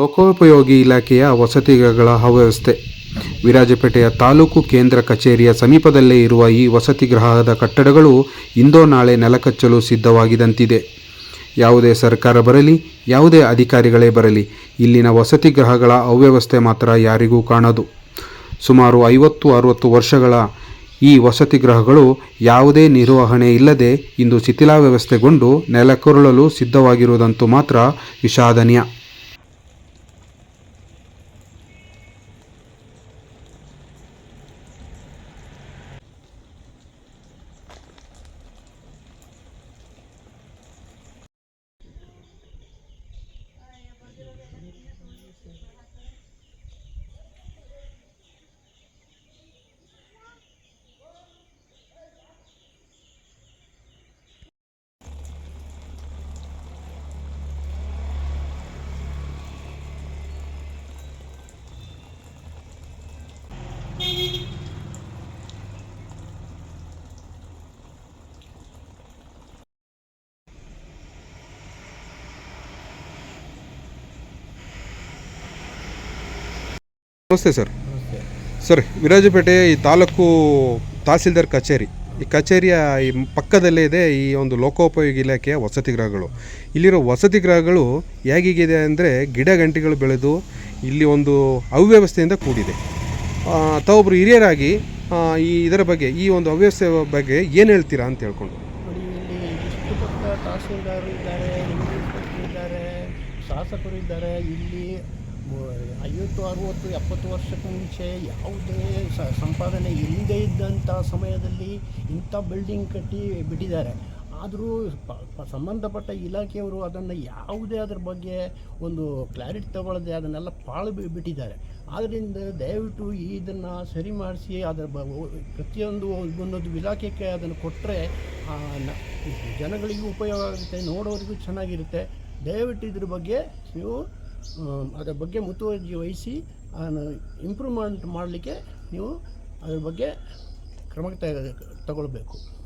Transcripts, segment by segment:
ಲೋಕೋಪಯೋಗಿ ಇಲಾಖೆಯ ವಸತಿಗಳ ಅವ್ಯವಸ್ಥೆ. ವಿರಾಜಪೇಟೆಯ ತಾಲೂಕು ಕೇಂದ್ರ ಕಚೇರಿಯ ಸಮೀಪದಲ್ಲೇ ಇರುವ ಈ ವಸತಿಗೃಹದ ಕಟ್ಟಡಗಳು ಇಂದೋ ನಾಳೆ ನೆಲಕಚ್ಚಲು ಸಿದ್ಧವಾಗಿದಂತಿದೆ. ಯಾವುದೇ ಸರ್ಕಾರ ಬರಲಿ, ಯಾವುದೇ ಅಧಿಕಾರಿಗಳೇ ಬರಲಿ, ಇಲ್ಲಿನ ವಸತಿಗೃಹಗಳ ಅವ್ಯವಸ್ಥೆ ಮಾತ್ರ ಯಾರಿಗೂ ಕಾಣದು. ಸುಮಾರು ಐವತ್ತು, ಅರುವತ್ತು ವರ್ಷಗಳ ಈ ವಸತಿಗೃಹಗಳು ಯಾವುದೇ ನಿರ್ವಹಣೆ ಇಲ್ಲದೆ ಇಂದು ಶಿಥಿಲಾವ್ಯವಸ್ಥೆಗೊಂಡು ನೆಲಕೊರಳಲು ಸಿದ್ಧವಾಗಿರುವುದಂತೂ ಮಾತ್ರ ವಿಷಾದನೀಯ. ನಮಸ್ತೆ ಸರ್. ಸರ್ ವಿರಾಜಪೇಟೆ ಈ ತಾಲೂಕು ತಹಸೀಲ್ದಾರ್ ಕಚೇರಿ, ಈ ಕಚೇರಿಯ ಈ ಪಕ್ಕದಲ್ಲೇ ಇದೆ ಈ ಒಂದು ಲೋಕೋಪಯೋಗಿ ಇಲಾಖೆಯ ವಸತಿ ಗೃಹಗಳು. ಇಲ್ಲಿರೋ ವಸತಿ ಗೃಹಗಳು ಹೇಗಿದೆ ಅಂದರೆ ಗಿಡ ಗಂಟೆಗಳು ಬೆಳೆದು ಇಲ್ಲಿ ಒಂದು ಅವ್ಯವಸ್ಥೆಯಿಂದ ಕೂಡಿದೆ. ತಾವೊಬ್ಬರು ಹಿರಿಯರಾಗಿ ಈ ಇದರ ಬಗ್ಗೆ, ಈ ಒಂದು ಅವ್ಯವಸ್ಥೆ ಬಗ್ಗೆ ಏನು ಹೇಳ್ತೀರಾ ಅಂತ ಹೇಳ್ಕೊಂಡು. ಶಾಸಕರು ಇದ್ದಾರೆ, ಇಲ್ಲಿ ಐವತ್ತು, ಅರುವತ್ತು, ಎಪ್ಪತ್ತು ವರ್ಷಕ್ಕೆ ಮುಂಚೆ ಯಾವುದೇ ಸಂಪಾದನೆ ಇಲ್ಲದೇ ಇದ್ದಂಥ ಸಮಯದಲ್ಲಿ ಇಂಥ ಬಿಲ್ಡಿಂಗ್ ಕಟ್ಟಿ ಬಿಟ್ಟಿದ್ದಾರೆ. ಆದರೂ ಸಂಬಂಧಪಟ್ಟ ಇಲಾಖೆಯವರು ಅದನ್ನು ಯಾವುದೇ ಅದ್ರ ಬಗ್ಗೆ ಒಂದು ಕ್ಲಾರಿಟಿ ತಗೊಳ್ಳದೆ ಅದನ್ನೆಲ್ಲ ಪಾಳು ಬಿಟ್ಟಿದ್ದಾರೆ. ಆದ್ದರಿಂದ ದಯವಿಟ್ಟು ಇದನ್ನು ಸರಿ ಮಾಡಿಸಿ, ಅದರ ಬ ಪ್ರತಿಯೊಂದು ಒಂದೊಂದು ಇಲಾಖೆಗೆ ಅದನ್ನು ಕೊಟ್ಟರೆ ಜನಗಳಿಗೂ ಉಪಯೋಗ ಆಗುತ್ತೆ, ನೋಡೋರಿಗೂ ಚೆನ್ನಾಗಿರುತ್ತೆ. ದಯವಿಟ್ಟು ಇದ್ರ ಬಗ್ಗೆ ನೀವು ಅದರ ಬಗ್ಗೆ ಮುತುವರ್ಜಿ ವಹಿಸಿ ಇಂಪ್ರೂವ್ಮೆಂಟ್ ಮಾಡಲಿಕ್ಕೆ ನೀವು ಅದ್ರ ಬಗ್ಗೆ ಕ್ರಮ ತಗೊಳ್ಬೇಕು.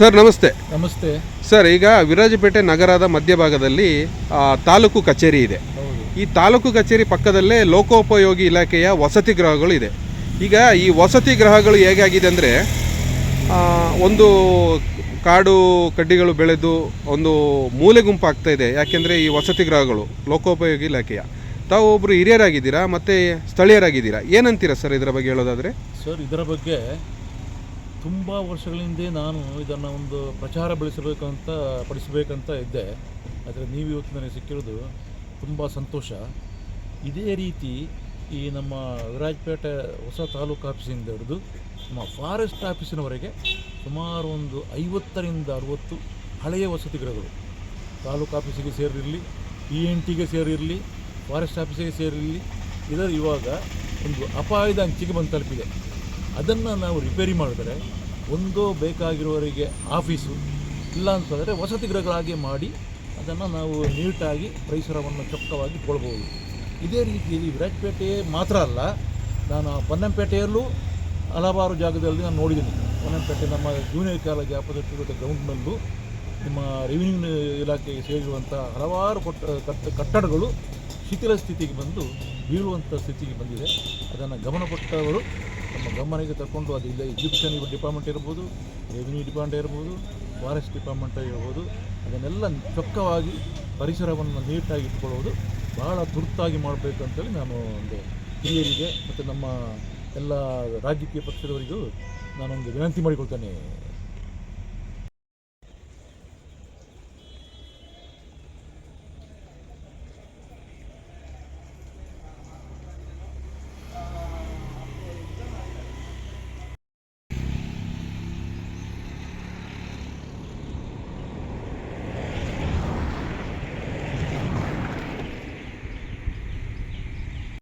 ಸರ್ ನಮಸ್ತೆ. ನಮಸ್ತೆ. ಸರ್ ಈಗ ವಿರಾಜಪೇಟೆ ನಗರದ ಮಧ್ಯಭಾಗದಲ್ಲಿ ಆ, ತಾಲೂಕು ಕಚೇರಿ ಇದೆ. ಈ ತಾಲೂಕು ಕಚೇರಿ ಪಕ್ಕದಲ್ಲೇ ಲೋಕೋಪಯೋಗಿ ಇಲಾಖೆಯ ವಸತಿ ಗೃಹಗಳು ಇದೆ. ಈಗ ಈ ವಸತಿ ಗೃಹಗಳು ಹೇಗಾಗಿದೆ ಅಂದರೆ ಒಂದು ಕಾಡು ಕಡ್ಡಿಗಳು ಬೆಳೆದು ಒಂದು ಮೂಲೆ ಗುಂಪಾಗ್ತಾ ಇದೆ. ಯಾಕೆಂದರೆ ಈ ವಸತಿ ಗೃಹಗಳು ಲೋಕೋಪಯೋಗಿ ಇಲಾಖೆಯ. ತಾವು ಒಬ್ಬರು ಹಿರಿಯರಾಗಿದ್ದೀರಾ ಮತ್ತು ಸ್ಥಳೀಯರಾಗಿದ್ದೀರಾ? ಏನಂತೀರಾ ಸರ್ ಇದರ ಬಗ್ಗೆ ಹೇಳೋದಾದರೆ? ಸರ್ ಇದರ ಬಗ್ಗೆ ತುಂಬ ವರ್ಷಗಳ ಹಿಂದೆ ನಾನು ಇದನ್ನು ಒಂದು ಪ್ರಚಾರ ಬೆಳೆಸಬೇಕಂತ, ಪಡಿಸಬೇಕಂತ ಇದ್ದೆ. ಆದರೆ ನೀವು ಇವತ್ತು ನನಗೆ ಸಿಕ್ಕಿರೋದು ತುಂಬ ಸಂತೋಷ. ಇದೇ ರೀತಿ ಈ ನಮ್ಮ ವಿರಾಜಪೇಟೆ ಹೊಸ ತಾಲೂಕು ಆಫೀಸಿಂದ ಹಿಡಿದು ನಮ್ಮ ಫಾರೆಸ್ಟ್ ಆಫೀಸಿನವರೆಗೆ ಸುಮಾರು ಒಂದು ಐವತ್ತರಿಂದ ಅರುವತ್ತು ಹಳೆಯ ವಸತಿ ಗಿಡಗಳು ತಾಲೂಕು ಆಫೀಸಿಗೆ ಸೇರಿರಲಿ ಇ ಎನ್ ಟಿಗೆ ಸೇರಿರಲಿ, ಫಾರೆಸ್ಟ್ ಆಫೀಸಿಗೆ ಸೇರಿರಲಿ. ಇದರ ಇವಾಗ ಒಂದು ಅಪಾಯದ ಅಂಚಿಗೆ ಬಂದು ತಲುಪಿದೆ. ಅದನ್ನು ನಾವು ರಿಪೇರಿ ಮಾಡಿದರೆ ಒಂದು ಬೇಕಾಗಿರುವವರಿಗೆ ಆಫೀಸು, ಇಲ್ಲ ಅಂತಂದರೆ ವಸತಿ ಗೃಹಗಳಾಗಿ ಮಾಡಿ ಅದನ್ನು ನಾವು ನೀಟಾಗಿ ಪರಿಸರವನ್ನು ಚೊಕ್ಕವಾಗಿ ಕೊಳ್ಬೋದು ಇದೇ ರೀತಿಯಲ್ಲಿ ವಿರಾಜಪೇಟೆ ಮಾತ್ರ ಅಲ್ಲ, ನಾನು ಪೊನ್ನಂಪೇಟೆಯಲ್ಲೂ ಹಲವಾರು ಜಾಗದಲ್ಲಿ ನಾನು ನೋಡಿದ್ದೀನಿ. ಪೊನ್ನಂಪೇಟೆ ನಮ್ಮ ಜೂನಿಯರ್ ಕಾಲೇಜ್ ಆಪೋಸಿಟ್ ಗ್ರೌಂಡ್ನಲ್ಲೂ ನಿಮ್ಮ ರೆವಿನ್ಯೂ ಇಲಾಖೆಗೆ ಸೇರಿರುವಂಥ ಹಲವಾರು ಕೊಟ್ಟ, ಕಟ್ಟ, ಕಟ್ಟಡಗಳು ಶಿಥಿಲ ಸ್ಥಿತಿಗೆ ಬಂದು ಬೀಳುವಂಥ ಸ್ಥಿತಿಗೆ ಬಂದಿದೆ. ಅದನ್ನು ಗಮನ ಕೊಟ್ಟವರು ನಮ್ಮ ಗಮನಕ್ಕೆ ತಗೊಂಡು ಅದು ಇಲ್ಲ ಎಜುಕೇಷನ್ ಡಿಪಾರ್ಟ್ಮೆಂಟ್ ಇರ್ಬೋದು ರೆವಿನ್ಯೂ ಡಿಪಾರ್ಟ್ಮೆಂಟ್ ಇರ್ಬೋದು ಫಾರೆಸ್ಟ್ ಡಿಪಾರ್ಟ್ಮೆಂಟ್ ಇರ್ಬೋದು, ಅದನ್ನೆಲ್ಲ ಚೊಕ್ಕವಾಗಿ ಪರಿಸರವನ್ನು ನೀಟಾಗಿ ಇಟ್ಕೊಳ್ಳೋದು ಭಾಳ ತುರ್ತಾಗಿ ಮಾಡಬೇಕು ಅಂತೇಳಿ ನಾನು ಒಂದು ಹಿರಿಯರಿಗೆ ಮತ್ತು ನಮ್ಮ ಎಲ್ಲ ರಾಜಕೀಯ ಪಕ್ಷದವರಿಗೂ ನಾನೊಂದು ವಿನಂತಿ ಮಾಡಿಕೊಳ್ತೇನೆ.